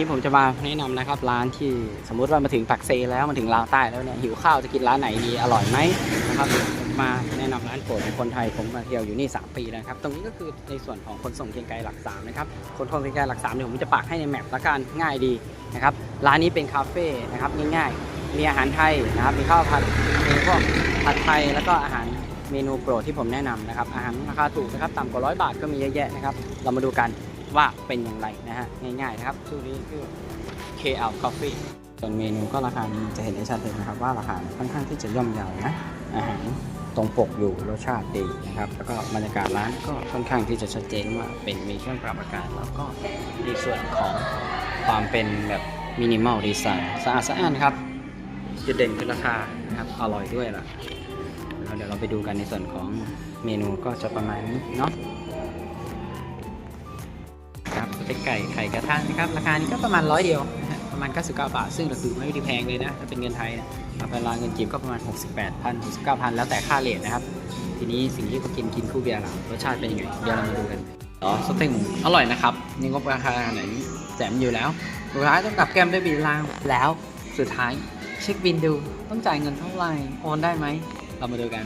นี่ผมจะมาแนะนำนะครับร้านที่สมมุติว่ามาถึงปักเซแล้วมาถึงลาวใต้แล้วเนี่ยหิวข้าวจะกินร้านไหนดีอร่อยไหมนะครับมาแนะนำร้านโปรดของคนไทยผมมาเที่ยวอยู่นี่ 3 ปีแล้วครับ ตรงนี้ก็คือในส่วนของขนส่งเชียงไกรหลักสามนะครับขนส่งเชียงไกรหลักสามเนี่ยผมจะปักให้ในแมปละกันง่ายดีนะครับร้านนี้เป็นคาเฟ่นะครับง่ายๆมีอาหารไทยนะครับมีข้าวผัดมีพวกผัดไทยแล้วก็อาหารเมนูโปรดที่ผมแนะนำนะครับอาหารราคาถูกนะครับต่ำกว่าร้อยบาทก็มีเยอะแยะนะครับเรามาดูกัน ว่าเป็นอย่างไรนะฮะง่ายๆนะครับชื่อนี้คือ KL Coffee ส่วนเมนูก็ราคาจะเห็นได้ชัดเลยนะครับ ว่าราคาค่อนข้างที่จะย่อมเยาวนะอาหารตรงปกอยู่รสชาติดีนะครับ แล้วก็บรรยากาศร้านก็ค่อนข้างที่จะชัดเจนว่าเป็นมีเครื่องปรับอากาศแล้วก็ในส่วนของความเป็นแบบมินิมอลดีไซน์สะอาดสะอ้านครับจุดเด่นคือราคานะครับอร่อยด้วยล่ะแล้วเดี๋ยวเราไปดูกันในส่วนของเมนูก็จะประมาณนี้เนาะ เต็กไก่ไข่กระทะนะครับ ราคานี้ก็ประมาณร้อยเดียวนะฮะประมาณ99บาท ซึ่งถือไม่ได้แพงเลยนะถ้าเป็นเงินไทยนะเวลาเงินจีบก็ประมาณ 68,000 69,000 แล้วแต่ค่าเลทนะครับ ทีนี้สิ่งที่เขากินกินคู่เบียร์ล่ะรสชาติเป็นยังไงเดี๋ยวเรามาดูกันอ๋อสเต็กหมูอร่อยนะครับนี่งบราคาขนาดนี้แจมอยู่แล้วสุดท้ายต้องกลับแก้มด้วยบิลลางแล้วสุดท้ายเช็คบินดูต้องจ่ายเงินเท่าไหร่โอนได้ไหมเรามาดูกัน